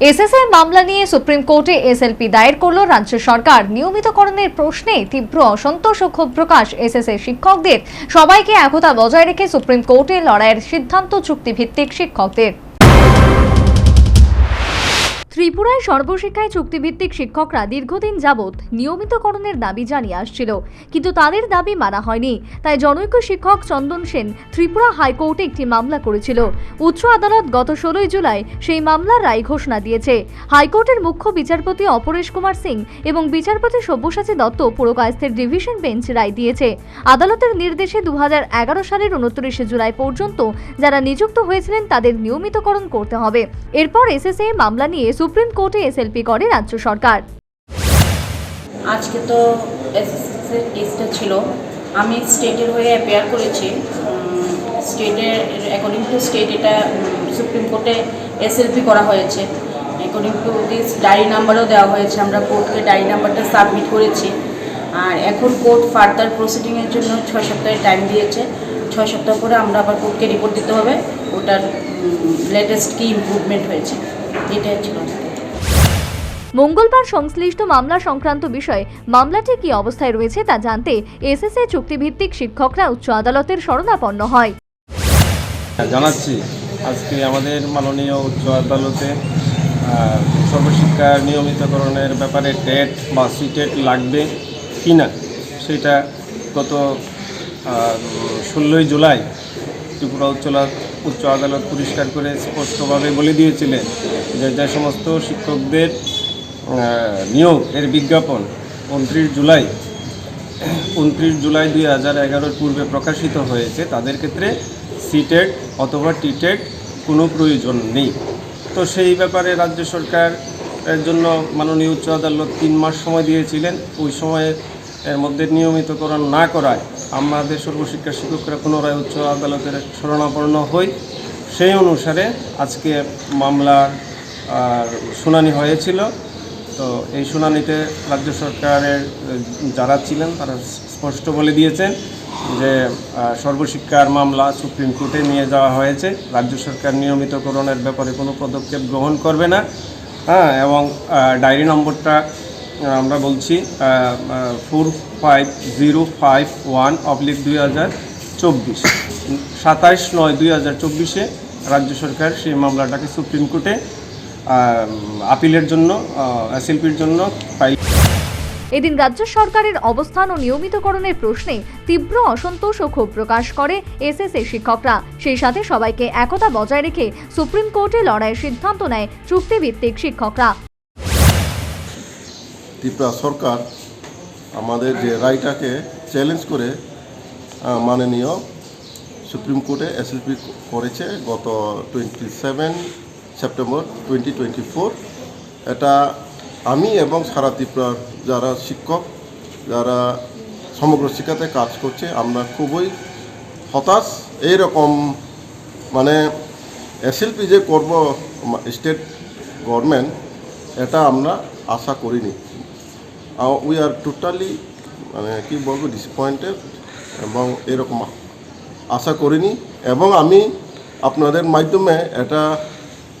SSA মামলা নিয়ে supreme কোর্টে এসএলপি দায়ের করল রাজ্য সরকার। নিয়মিতকরণের প্রশ্নে তীব্র অসন্তোষ ও ক্ষোভ প্রকাশ এসএসএ শিক্ষকদের। সবাইকে একতা বজায় রেখে সুপ্রিম কোর্টে লড়াইয়ের সিদ্ধান্ত চুক্তিভিত্তিক শিক্ষকদের। ত্রিপুরায় সর্বশিক্ষায় চুক্তিভিত্তিক শিক্ষকরা দীর্ঘদিন যাবৎ নিয়মিতকরণের দাবি জানিয়ে আসছিল। কিন্তু তাদের দাবি মানা হয়নি। তাই জনৈক শিক্ষক চন্দন সেন ত্রিপুরা হাইকোর্টে একটি মামলা করেছিল। উচ্চ আদালত গত ষোলোই জুলাই সেই মামলার রায় ঘোষণা দিয়েছে। হাইকোর্টের মুখ্য বিচারপতি অপরেশ কুমার সিং এবং বিচারপতি সব্যসাচী দত্ত পুরকায়স্থের ডিভিশন বেঞ্চ রায় দিয়েছে। আদালতের নির্দেশে দু হাজার এগারো সালের উনত্রিশে জুলাই পর্যন্ত যারা নিযুক্ত হয়েছিলেন তাদের নিয়মিতকরণ করতে হবে। এরপর এসএসএ মামলা নিয়ে সুপ্রিম কোর্টে এসএলপি করে রাজ্য সরকার। আজকে তো এসএসসির কেসটা ছিল। আমি স্টেটের হয়ে অ্যাপেয়ার করেছি। স্টেটের অ্যাকর্ডিং টু স্টেট এটা সুপ্রিম কোর্টে এসএলপি করা হয়েছে। অ্যাকর্ডিং টু দিস ডায়েরি নাম্বারও দেওয়া হয়েছে। আমরা কোর্টকে ডায়েরি নাম্বারটা সাবমিট করেছি। আর এখন কোর্ট ফার্দার প্রসিডিংয়ের জন্য ছয় সপ্তাহের টাইম দিয়েছে। ছয় সপ্তাহ পরে আমরা আবার কোর্টকে রিপোর্ট দিতে হবে। ওটার লেটেস্ট কি ইমপ্রুভমেন্ট হয়েছে। এটাই ছিল মঙ্গলবার সংশ্লিষ্ট মামলা সংক্রান্ত বিষয়ে মামলাটি কি অবস্থায় রয়েছে তা জানতে এসএসএ চুক্তিভিত্তিক শিক্ষকরা উচ্চ আদালতের শরণাপন্ন হয়। হ্যাঁ, জানাচ্ছি আজকে আমাদের মাননীয় উচ্চ আদালতে আহ, সর্বশিক্ষার নিয়মিতকরণের ব্যাপারে টেট বা সিটেট লাগবে কি না সেটা গত ষোলোই জুলাই ত্রিপুরা উচ্চ আদালত- উচ্চ আদালত পরিষ্কার করে স্পষ্টভাবে বলে দিয়েছিলেন যে যে সমস্ত শিক্ষকদের নিয়োগ এর বিজ্ঞাপন উনত্রিশ জুলাই উনত্রিশ জুলাই দুই হাজার এগারোর পূর্বে প্রকাশিত হয়েছে, তাদের ক্ষেত্রে সিটেড অথবা টিটেড কোনো প্রয়োজন নেই। তো সেই ব্যাপারে রাজ্য সরকার এর জন্য মাননীয় উচ্চ আদালত তিন মাস সময় দিয়েছিলেন। ওই সময়ের মধ্যে নিয়মিতকরণ না করায় আমাদের সর্বশিক্ষা শিক্ষকরা পুনরায় উচ্চ আদালতের শরণাপন্ন হই। সেই অনুসারে আজকে মামলার শুনানি হয়েছিল। তো এই শুনানিতে রাজ্য সরকারের যারা ছিলেন তারা স্পষ্ট বলে দিয়েছেন যে সর্বশিক্ষার মামলা সুপ্রিম কোর্টে নিয়ে যাওয়া হয়েছে। রাজ্য সরকার নিয়মিতকরণের ব্যাপারে কোনো পদক্ষেপ গ্রহণ করবে না। হ্যাঁ এবং ডায়েরি নম্বরটা আমরা বলছি four five zero five one oblique দুই হাজার চব্বিশ। সাতাইশ নয় দুই হাজার চব্বিশে রাজ্য সরকার সেই মামলাটাকে সুপ্রিম কোর্টে আপিলের জন্য এসএলপির জন্য ফাইল এদিন রাজ্য সরকারের অবস্থান ও নিয়মিতকরণের প্রশ্নে তীব্র অসন্তোষ ও ক্ষোভ প্রকাশ করে এসএসএ শিক্ষকরা। সেই সাথে সবাইকে একতা বজায় রেখে সুপ্রিম কোর্টে লড়াইয়ের সিদ্ধান্ত নেয় চুক্তিভিত্তিক শিক্ষকরা। ত্রিপুরা সরকার আমাদের যে রায়টাকে চ্যালেঞ্জ করে মাননীয় সুপ্রিম কোর্টে এসএলপি করেছে গত twenty seven September twenty twenty four এটা আমি এবং সারা ত্রিপুরার যারা শিক্ষক, যারা সমগ্র শিক্ষাতে কাজ করছে, আমরা খুবই হতাশ। এইরকম মানে এসএলপি যে করব, স্টেট গভর্নমেন্ট, এটা আমরা আশা করিনি। উই আর টোটালি মানে কি বলব ডিসঅ্যাপয়েন্টেড এবং এরকম আশা করিনি। এবং আমি আপনাদের মাধ্যমে এটা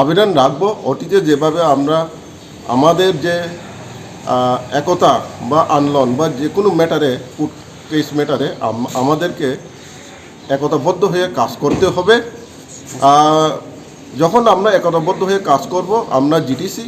আবেদন রাখব, অতীতে যেভাবে আমরা আমাদের যে একতা বা আন্দোলন বা যে কোনো ম্যাটারে কেস ম্যাটারে আমাদেরকে একতাবদ্ধ হয়ে কাজ করতে হবে। যখন আমরা একতাবদ্ধ হয়ে কাজ করব, আমরা জিটিসি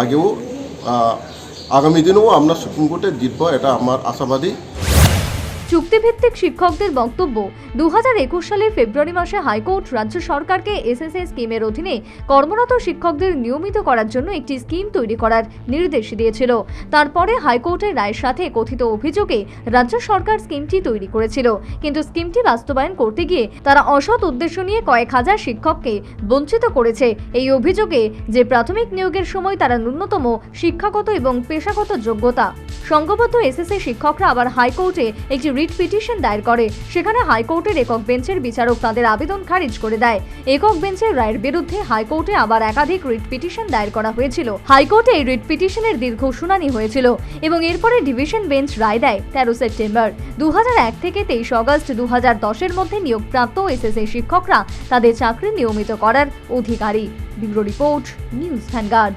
আগেও আগামী দিনেও আমরা সুপ্রিম কোর্টে জিতবো এটা আমার আশাবাদী। চুক্তিভিত্তিক শিক্ষকদের বক্তব্য। দু সালের ফেব্রুয়ারি মাসে হাইকোর্ট রাজ্য সরকারকে এসএসএ স্কিমের অধীনে কর্মরত শিক্ষকদের নিয়মিত করার জন্য একটি স্কিম তৈরি করার নির্দেশ দিয়েছিল। তারপরে হাইকোর্টের রায়ের সাথে কথিত অভিযোগে রাজ্য সরকার স্কিমটি তৈরি করেছিল। কিন্তু স্কিমটি বাস্তবায়ন করতে গিয়ে তারা অসৎ উদ্দেশ্য নিয়ে কয়েক হাজার শিক্ষককে বঞ্চিত করেছে। এই অভিযোগে যে প্রাথমিক নিয়োগের সময় তারা ন্যূনতম শিক্ষাগত এবং পেশাগত যোগ্যতা। সংঘবদ্ধ এসএসএ শিক্ষকরা আবার হাইকোর্টে একটি রিট পিটিশন দায়ের করে। সেখানে হাইকোর্টের একক বেঞ্চের বিচারক তাদের আবেদন খারিজ করে দেয়। একক বেঞ্চের রায়ের বিরুদ্ধে হাইকোর্টে আবার একাধিক রিট পিটিশন দায়ের করা হয়েছিল। হাইকোর্টে এই রিট পিটিশনের দীর্ঘ শুনানি হয়েছিল এবং এরপরে ডিভিশন বেঞ্চ রায় দেয় তেরো সেপ্টেম্বর। দু হাজার এক থেকে তেইশ অগস্ট দু হাজার মধ্যে নিয়োগপ্রাপ্ত এসএসএ শিক্ষকরা তাদের চাকরি নিয়মিত করার অধিকারী। Bureau report, news Vanguard.